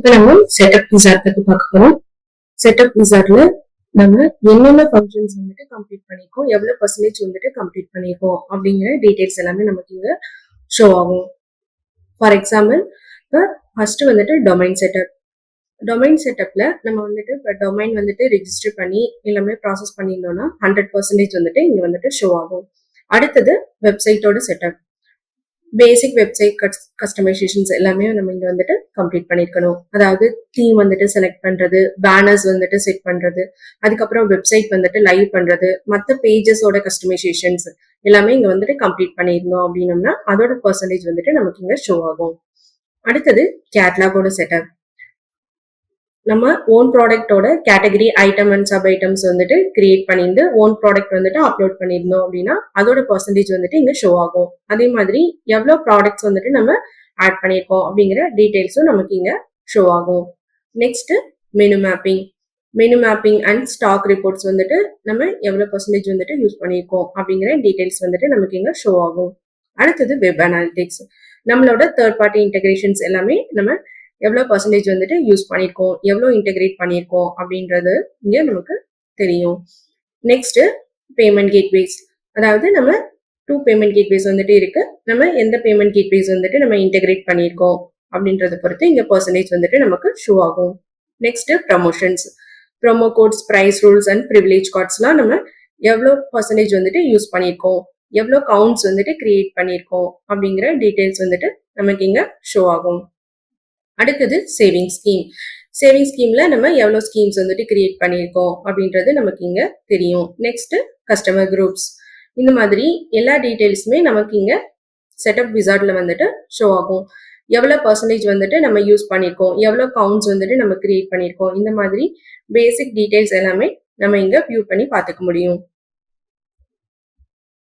இப்போ நம்ம செட்டப் விசார் பத்தி பார்க்க போறோம். செட்டப் விசார்ல நம்ம என்னென்ன ஃபங்க்ஷன்ஸ் வந்துட்டு கம்ப்ளீட் பண்ணியிருக்கோம் எவ்வளவு பர்சன்டேஜ் வந்துட்டு கம்ப்ளீட் பண்ணியிருக்கோம் அப்படிங்கிற டீடைல்ஸ் எல்லாமே நமக்கு இங்க ஷோ ஆகும். ஃபார் எக்ஸாம்பிள் இப்போ ஃபர்ஸ்ட் வந்துட்டு டொமைன் செட்டப் டொமைன் செட்டப்ல நம்ம வந்துட்டு இப்போ டொமைன் வந்துட்டு ரெஜிஸ்டர் பண்ணி எல்லாமே ப்ராசஸ் பண்ணியிருந்தோம்னா ஹண்ட்ரட் பர்சன்டேஜ் வந்துட்டு இங்கே வந்துட்டு ஷோ ஆகும். அடுத்தது வெப்சைட்டோட செட்டப் பேசிக் வெப்சைட் கஸ்டமைசேஷன்ஸ் எல்லாமே நம்ம இங்க வந்துட்டு கம்ப்ளீட் பண்ணிருக்கணும். அதாவது தீம் வந்துட்டு செலக்ட் பண்றது பேனர்ஸ் வந்துட்டு செட் பண்றது அதுக்கப்புறம் வெப்சைட் வந்துட்டு லைவ் பண்றது மற்ற பேஜஸோட கஸ்டமைசேஷன்ஸ் எல்லாமே இங்க வந்துட்டு கம்ப்ளீட் பண்ணியிருந்தோம் அப்படின்னம்னா அதோட பர்சன்டேஜ் வந்துட்டு நமக்கு இங்க ஷோ ஆகும். அடுத்தது கேட்லாகோட செட்டப் நம்ம own ப்ராடக்ட்டோட category item and sub items வந்துட்டு கிரியேட் பண்ணியிருந்து ஓன் ப்ராடக்ட் வந்துட்டு அப்லோட் பண்ணியிருந்தோம் அப்படின்னா அதோட பர்சன்டேஜ் வந்துட்டு இங்கே ஷோ ஆகும். அதே மாதிரி எவ்வளோ ப்ராடக்ட்ஸ் வந்துட்டு நம்ம ஆட் பண்ணியிருக்கோம் அப்படிங்கிற டீட்டெயில்ஸும் நமக்கு இங்கே ஷோ ஆகும். Next menu mapping menu mapping and stock reports வந்துட்டு நம்ம எவ்வளோ பர்சன்டேஜ் வந்துட்டு யூஸ் பண்ணியிருக்கோம் அப்படிங்கிற டீட்டெயில்ஸ் வந்துட்டு நமக்கு இங்கே ஷோ ஆகும். அடுத்தது வெப் அனாலிட்டிக்ஸ் நம்மளோட தேர்ட் பார்ட்டி இன்டெகிரேஷன்ஸ் எல்லாமே நம்ம எவ்வளோ பர்சன்டேஜ் வந்துட்டு யூஸ் பண்ணியிருக்கோம் எவ்வளோ இன்டெகிரேட் பண்ணியிருக்கோம் அப்படின்றது இங்கே நமக்கு தெரியும். நெக்ஸ்ட்டு பேமெண்ட் கேட்வேஸ் அதாவது நம்ம டூ பேமெண்ட் கேட்வேஸ் வந்துட்டு இருக்கு. நம்ம எந்த பேமெண்ட் கேட்வேஸ் வந்துட்டு நம்ம இன்டெகிரேட் பண்ணியிருக்கோம் அப்படின்றத பொறுத்து இங்கே பர்சன்டேஜ் வந்துட்டு நமக்கு ஷோ ஆகும். Next promotions promo codes price rules and privilege கார்ட்ஸ்லாம் நம்ம எவ்வளோ பர்சன்டேஜ் வந்துட்டு யூஸ் பண்ணியிருக்கோம் எவ்வளோ கவுண்ட்ஸ் வந்துட்டு கிரியேட் பண்ணியிருக்கோம் அப்படிங்கிற டீட்டெயில்ஸ் வந்துட்டு நமக்கு இங்கே ஷோ ஆகும். அடுத்தது சேவிங் ஸ்கீம் சேவிங் ஸ்கீம்ல நம்ம எவ்வளோ ஸ்கீம்ஸ் வந்துட்டு கிரியேட் பண்ணியிருக்கோம் அப்படின்றது நமக்கு இங்க தெரியும். நெக்ஸ்ட் கஸ்டமர் குரூப்ஸ் இந்த மாதிரி எல்லா டீட்டெயில்ஸுமே நமக்கு இங்க செட்டப் விசார்ட்ல வந்துட்டு ஷோ ஆகும். எவ்வளோ பர்சன்டேஜ் வந்துட்டு நம்ம யூஸ் பண்ணியிருக்கோம்? எவ்வளோ கவுண்ட்ஸ் வந்துட்டு நம்ம கிரியேட் பண்ணியிருக்கோம்? இந்த மாதிரி பேசிக் டீட்டெயில்ஸ் எல்லாமே நம்ம இங்க வியூ பண்ணி பார்த்துக்க முடியும்.